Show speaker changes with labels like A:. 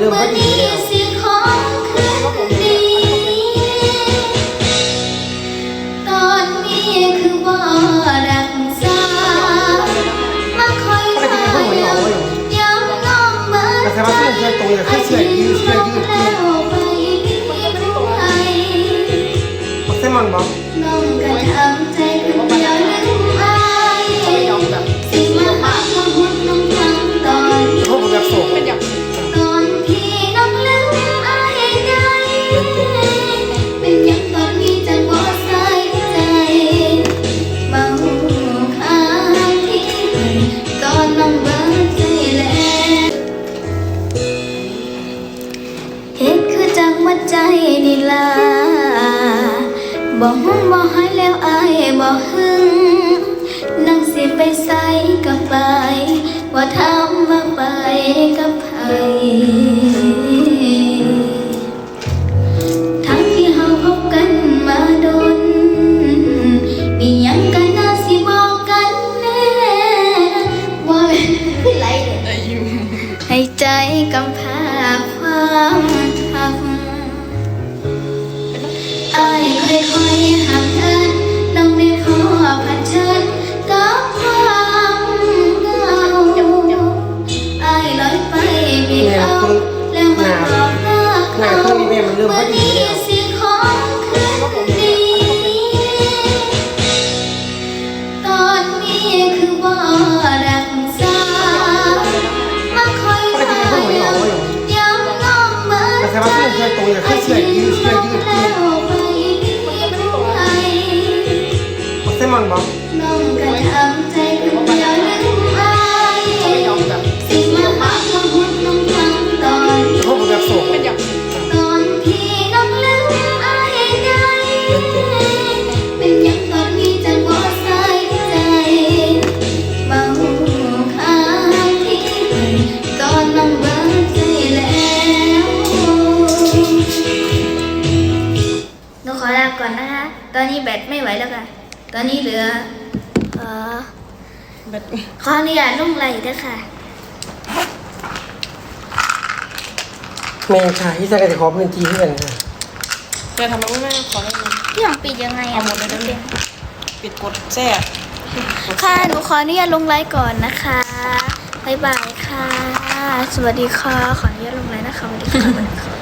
A: ริ่มพอดีแล้ว
B: สิของคืนดีตอนนี้คือว่ารักษามาคอย
A: ปกติเป็นคนหัวหยองหัวหยอง
B: ย้ำน้องเมื่อ
A: แต่แค่ว่าเสื้อเสื้อตรงเนี่ยคือเสื้อยืดเสื้อยืด
B: แล้วไปมีผู้ใคร
A: บักเซมอนบอก
B: ใส่ใจเบาข้างที่ตอนน้องเบิดใจแล้วเฮ็ดคือจังว่าใจนี่ล่ะบ่หุ้มบ่หายแล้วอายบ่หึงนั่งสิไปใส่กับไป ว่าทำว่าไปกับไผ ให้ใจกำพร้าความหักอายค่อยๆห่างเหินน้องได้พอผ่านเชิญกับความเหงาอายลอยไปไม่เอาแล้วมาบอกเลิก
A: หน้า
B: เขา
A: เครื่องนี้แม่มัน มอ
B: น
A: บอก
B: น้องก็ทำใจคนเดียวลืมอายสิมาหาความหุ่นน้องทั้งตอน
A: พวกผมแบบโศก
C: เป็นอย่าง
B: ตอนที่น้องลืมอายได้ เป็นยังตอนนี้จะบ่ใส่ใจเบาข้างที่ตอนน้องเบิดใจแล้ว หนูขอลาก่อนนะคะ ตอนนี้แบตไม่ไหวแล้วค่ะ ตอนนี้เหลือเอ่อ
C: แบบ
B: ขออนุญาตลงไหลด้วยค่ะ
A: แม่ค่ะที่จะจะขอพื้นที่ให้กันค่ะ
C: จะทำไมไม่แม่ขอได้ไหม
B: พี่หยองปิดยังไง
C: เอาหมดเลยได้ไหมปิดกดแทรก
B: ค่ะ หนูขออนุญาตลงไลฟ์ก่อนนะคะบ๊ายบายค่ะ สวัสดีค่ะ ขออนุญาตลงไลฟ์นะคะสวัสดีค่ะสวัสดีค่ะ